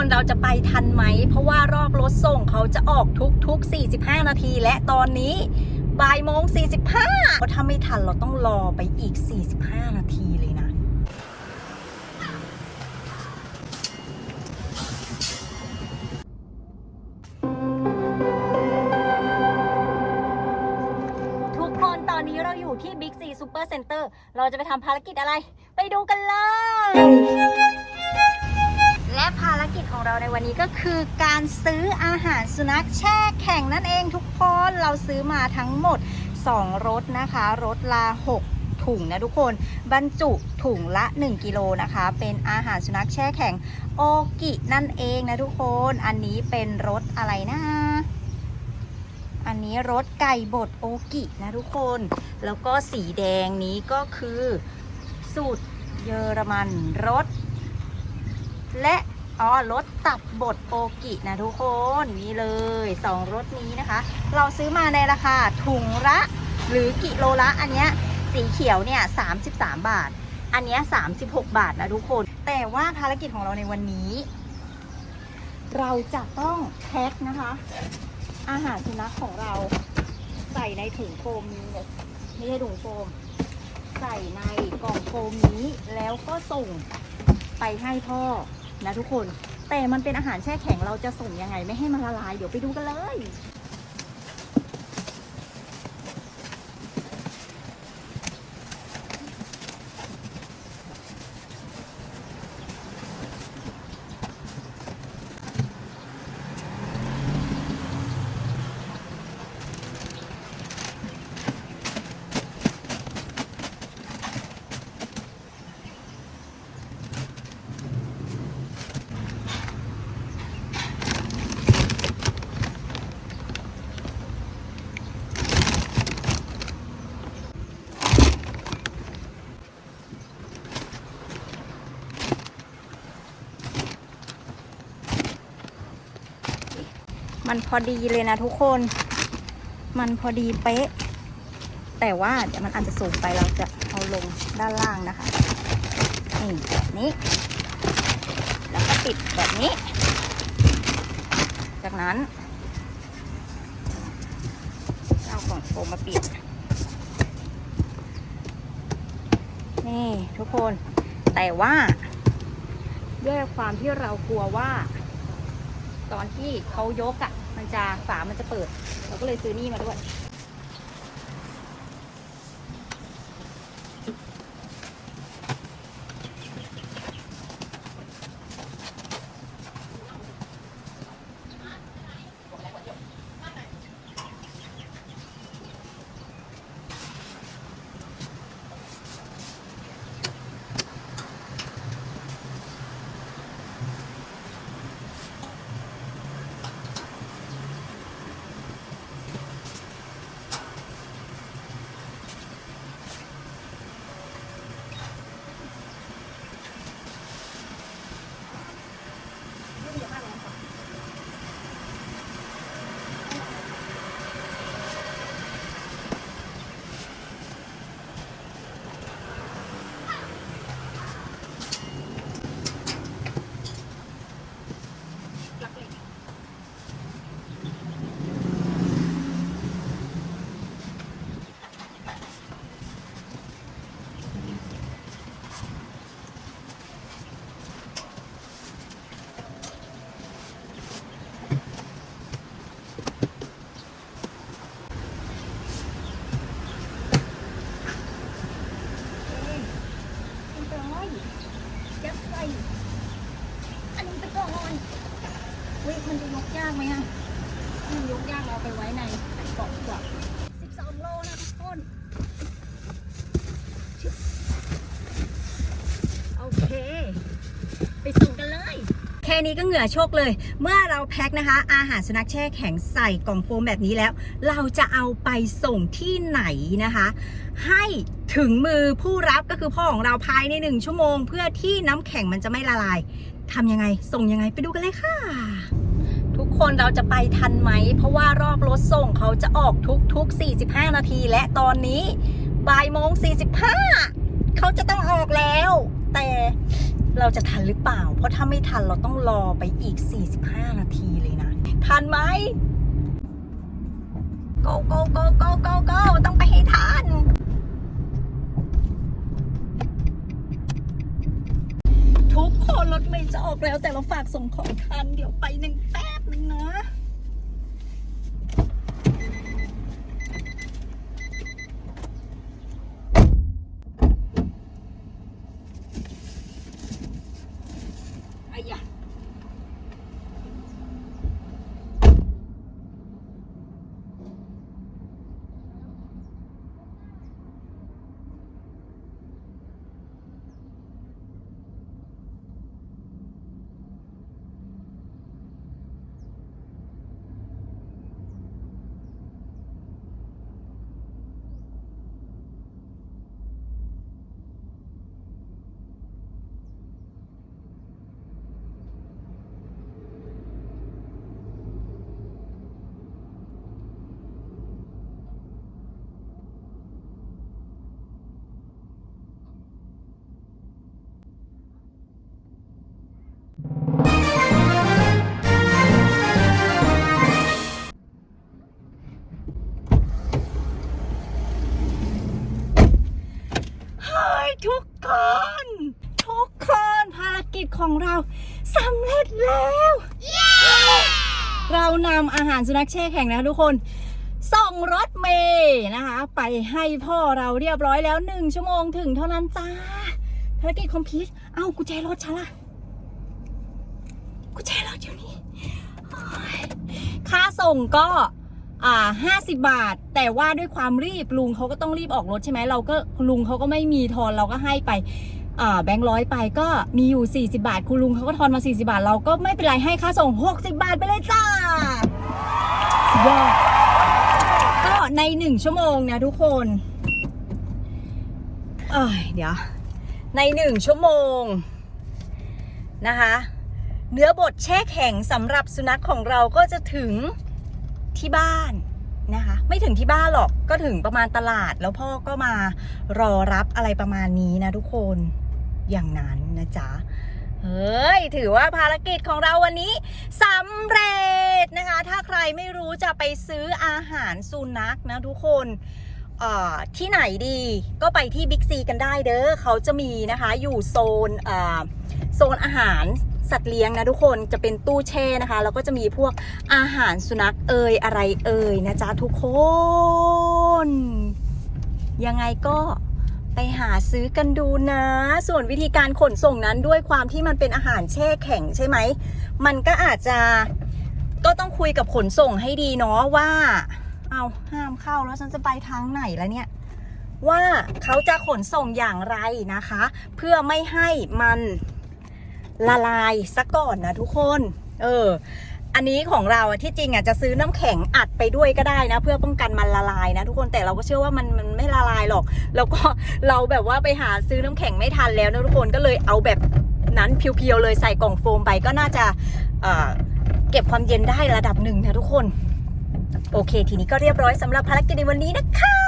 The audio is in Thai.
คนเราจะไปทันไหม เพราะว่ารอบรถส่งเขาจะออกทุกๆ 45 นาที และตอนนี้บ่ายโมง 45เพราะถ้าไม่ทันเราต้องรอไปอีก 45 นาทีเลยนะทุกคนตอนนี้เราอยู่ที่ Big C Super Center เราจะไปทำภารกิจอะไร ไปดูกันเลย และภารกิจของเราในวันนี้ก็คือการซื้ออาหารสุนัขแช่แข็งนั่นเองทุกคนเราซื้อมาทั้งหมด 2 รถนะคะรถละ6ถุงนะทุกคนบรรจุถุงละ 1 กิโลนะคะ เป็นอาหารสุนัขแช่แข็งโอกินั่นเองนะทุกคนอันนี้เป็นรถอะไรนะ อันนี้รสไก่บดโอกินะทุกคน แล้วก็สีแดงนี้ก็คือสูตรเยอรมันรสและ อ๋อรสตับบดโอกินะทุกคนนี่เลยสองรสนี้นะคะ เราซื้อมาในราคาถุงละ หรือกิโลละอันเนี้ยสีเขียวเนี่ย33 บาท อันเนี้ย36 บาทนะทุกคน แต่ว่าภารกิจของเราในวันนี้ เราจะต้องแพ็คนะคะ อาหารสุนัขของเราใส่ในถุงโฟมนี้ไม่ใช่ถุงโฟม ใส่ในกล่องโฟมนี้แล้วก็ส่งไปให้พ่อ นะทุกคน แต่มันเป็นอาหารแช่แข็งเราจะส่งยังไงไม่ให้มันละลาย เดี๋ยวไปดูกันเลย มันพอดีเลยนะทุกคน มันพอดีเป๊ะ แต่ว่าเดี๋ยวมันอาจจะสูงไปเราจะเอาลงด้านล่างนะคะ นี่แบบนี้ แล้วก็ปิดแบบนี้ จากนั้นเอากล่องโฟมมาปิด นี่ทุกคน แต่ว่าด้วยความที่เรากลัวว่า ตอนที่เขายกอะ่ะ มันจะฝามันจะเปิด เราก็เลยซื้อนี่มาด้วย เป็นตัวน้อยยัดใส่อันนี้ไปก่อนเฮ้ยมันจะยกยากไหมอะมันยกยากเราไปไว้ในกล่องดีกว่า12 โลนะทุกคน โอเค ไปส่งกันเลย แค่นี้ก็เหงื่อโชกเลย เมื่อเราแพ็คนะคะ อาหารสุนัขแช่แข็งใส่กล่องโฟมแบบนี้แล้ว เราจะเอาไปส่งที่ไหนนะคะ ให้ถึงมือผู้รับก็คือพ่อของเราภายในหนึ่งชั่วโมง เพื่อที่น้ำแข็งมันจะไม่ละลายทำยังไงส่งยังไงไปดูกันเลยค่ะ ทุกคนเราจะไปทันไหม เพราะว่ารอบรถส่งเขาจะออกทุกๆ 45 นาที และตอนนี้บ่ายโมง45เขาจะต้องออกแล้ว แต่ เราจะทันหรือเปล่า เพราะถ้าไม่ทันเราต้องรอไปอีก 45 นาทีเลยนะ ทันไหม go go go go go go ต้องไปให้ทัน ทุกคนรถไม่จะออกแล้วแต่เราฝากส่งของทัน เดี๋ยวไปหนึ่งแป๊บหนึ่งนะ ร็จแล้ว เรานำอาหารสุนัขแช่แข็งนะทุกคนส่งรถเมย์นะคะ ไปให้พ่อเราเรียบร้อยแล้วหนึ่งชั่วโมงถึงเท่านั้นจ้าภารกิจคอมพลีทเอ้ากุญแจรถฉันล่ะกุญแจรถอยู่นี่โอ๊ยค่าส่งก็อ่าห้าสิบาท แต่ว่าด้วยความรีบลุงเขาก็ต้องรีบออกรถใช่ไหมเราก็ลุงเขาก็ไม่มีทอนเราก็ให้ไปอ่า แบงค์ร้อยไปก็มีอยู่ 40 บาท คุณลุงเขาก็ทอนมา 40 บาท เราก็ไม่เป็นไรให้ค่าส่ง 60 บาทไปเลยจ้าสุดยอดก็ในหนึ่งชั่วโมงนะทุกคนเอ้ยเดี๋ยว ในหนึ่งชั่วโมงนะคะ เนื้อบดแช่แข็งสำหรับสุนัขของเราก็จะถึงที่บ้านนะคะไม่ถึงที่บ้านหรอกก็ถึงประมาณตลาดแล้วพ่อก็มารอรับอะไรประมาณนี้นะทุกคน อย่างนั้นนะจ๊ะเฮ้ย ถือว่าภารกิจของเราวันนี้สำเร็จนะคะ ถ้าใครไม่รู้จะไปซื้ออาหารสุนัขนะทุกคนที่ไหนดีก็ไปที่บิ๊กซีกันได้เด้อเขาจะมีนะคะอยู่โซนโซนอาหารสัตว์เลี้ยงนะทุกคนจะเป็นตู้แช่นะคะ แล้วก็จะมีพวกอาหารสุนัขเอ่ยอะไรเอ่ยนะจ๊ะทุกคน ยังไงก็ ไปหาซื้อกันดูนะ ส่วนวิธีการขนส่งนั้นด้วยความที่มันเป็นอาหารแช่แข็งใช่ไหม มันก็อาจจะก็ต้องคุยกับขนส่งให้ดีเนาะว่า เอาห้ามเข้าแล้วฉันจะไปทางไหนแล้วเนี่ย ว่าเขาจะขนส่งอย่างไรนะคะ เพื่อไม่ให้มันละลายซะก่อนนะทุกคน เออ อันนี้ของเราอะที่จริงอะจะซื้อน้ำแข็งอัดไปด้วยก็ได้นะ เพื่อป้องกันมันละลายนะทุกคนแต่เราก็เชื่อว่ามันมันไม่ละลายหรอก แล้วก็เราแบบว่าไปหาซื้อน้ำแข็งไม่ทันแล้วนะทุกคนก็เลยเอาแบบนั้นเพียวๆเลยใส่กล่องโฟมไปก็น่าจะเอ่อเก็บความเย็นได้ระดับหนึ่งนะทุกคน โอเค ทีนี้ก็เรียบร้อยสำหรับภารกิจในวันนี้นะคะ